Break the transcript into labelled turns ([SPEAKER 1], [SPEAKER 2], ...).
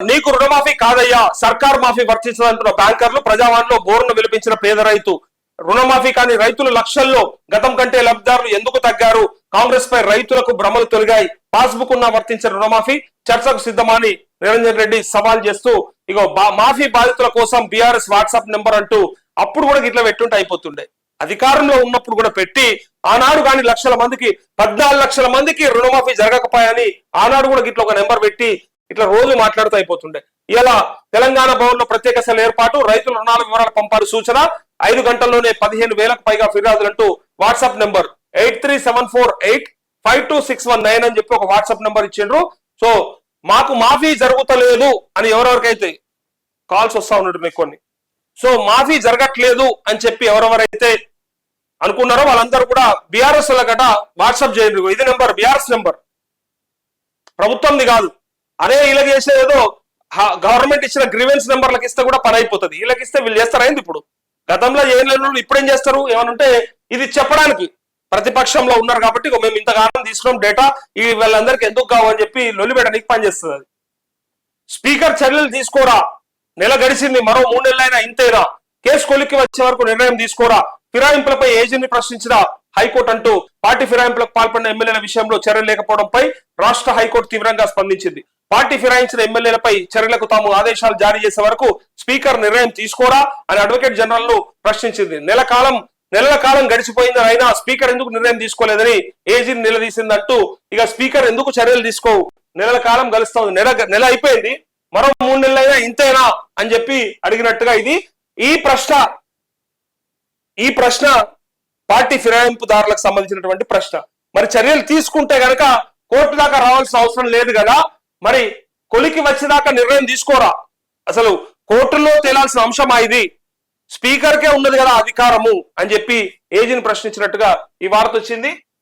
[SPEAKER 1] నీకు రుణమాఫీ కాదయ్యా. సర్కార్ మాఫీ వర్తించదంటున్న బ్యాంకర్లు ప్రజావాణిలో బోరును విలిపించిన పేద రైతు. రుణమాఫీ కాని రైతులు లక్షల్లో గతం కంటే లబ్ధిదారులు ఎందుకు తగ్గారు? కాంగ్రెస్ పై రైతులకు భ్రమలు తొలగాయి. పాస్బుక్ ఉన్న వర్తించిన రుణమాఫీ చర్చకు సిద్ధమని నిరంజన్ రెడ్డి సవాల్ చేస్తూ ఇగో బా- మాఫీ బాధితుల కోసం బీఆర్ఎస్ వాట్సాప్ నెంబర్ అంటూ అప్పుడు కూడా ఇట్లా పెట్టుంటే అయిపోతుండే. అధికారంలో ఉన్నప్పుడు కూడా పెట్టి ఆనాడు కానీ లక్షల మందికి పద్నాలుగు లక్షల మందికి రుణమాఫీ జరగకపోయాని ఆనాడు కూడా గిట్ల ఒక నెంబర్ పెట్టి ఇట్లా రోజు మాట్లాడుతూ అయిపోతుండే. ఇలా తెలంగాణ భవన్లో ప్రత్యేక సెల ఏర్పాటు రైతుల రుణాల వివరాలు పంపారు సూచన ఐదు గంటల్లోనే పదిహేను వేలకు పైగా ఫిర్యాదులంటూ WhatsApp number eight three seven four eight five two six one nine అని చెప్పి ఒక వాట్సాప్ నెంబర్ ఇచ్చిండ్రు. సో మాకు మాఫీ జరుగుతలేదు అని ఎవరెవరికైతే కాల్స్ వస్తా ఉన్నట్టు మీకు కొన్ని. సో మాఫీ జరగట్లేదు అని చెప్పి ఎవరెవరైతే అనుకున్నారో వాళ్ళందరూ కూడా బీఆర్ఎస్ గట వాట్సాప్ చేయండి. ఇది నెంబర్ బీఆర్ఎస్ నెంబర్. ప్రభుత్వంది కాదు. అదే వీళ్ళకి చేసేదో గవర్నమెంట్ ఇచ్చిన గ్రీవెన్స్ నెంబర్లకు ఇస్తే కూడా పని అయిపోతుంది. వీళ్ళకి ఇస్తే వీళ్ళు చేస్తారైంది ఇప్పుడు? గతంలో ఏం లేదు ఇప్పుడు ఏం చేస్తారు? ఏమనంటే ఇది చెప్పడానికి ప్రతిపక్షంలో ఉన్నారు కాబట్టి మేము ఇంతకాలం తీసుకున్నాం డేటా ఈ వీళ్ళందరికీ ఎందుకు కావని చెప్పి లొల్లిపెట్టడానికి పనిచేస్తుంది అది. స్పీకర్ చర్యలు తీసుకోరా. నెల గడిచింది మరో మూడు నెలలైనా ఇంతేనా? కేసు కొలిక్కి వచ్చే వరకు నిర్ణయం తీసుకోరా? ఫిరాయింపులపై ఏజీని ప్రశ్నించిన హైకోర్టు అంటూ పార్టీ ఫిరాయింపులకు పాల్పడిన ఎమ్మెల్యేల విషయంలో చర్యలు లేకపోవడంపై రాష్ట్ర హైకోర్టు తీవ్రంగా స్పందించింది. పార్టీ ఫిరాయించిన ఎమ్మెల్యేలపై చర్యలకు తాము ఆదేశాలు జారీ చేసే వరకు స్పీకర్ నిర్ణయం తీసుకోరా అని అడ్వకేట్ జనరల్ను ప్రశ్నించింది. నెల కాలం నెలల కాలం గడిచిపోయిందని అయినా స్పీకర్ ఎందుకు నిర్ణయం తీసుకోలేదని ఏజీని నిలదీసిందంటూ ఇక స్పీకర్ ఎందుకు చర్యలు తీసుకోవు? నెలల కాలం గలుస్తుంది నెల నెల అయిపోయింది. మరో మూడు నెలలైనా ఇంతేనా అని చెప్పి అడిగినట్టుగా ఇది. ఈ ప్రశ్న ఈ ప్రశ్న పార్టీ ఫిరాయింపుదారులకు సంబంధించినటువంటి ప్రశ్న. మరి చర్యలు తీసుకుంటే గనక కోర్టు దాకా రావాల్సిన అవసరం లేదు కదా. మరి కొలికి వచ్చేదాకా నిర్ణయం తీసుకోరా? అసలు కోర్టులో తేలాల్సిన అంశమా ఇది? స్పీకర్కే ఉన్నది కదా అధికారము అని చెప్పి ఏజీని ప్రశ్నించినట్టుగా ఈ వార్త వచ్చింది.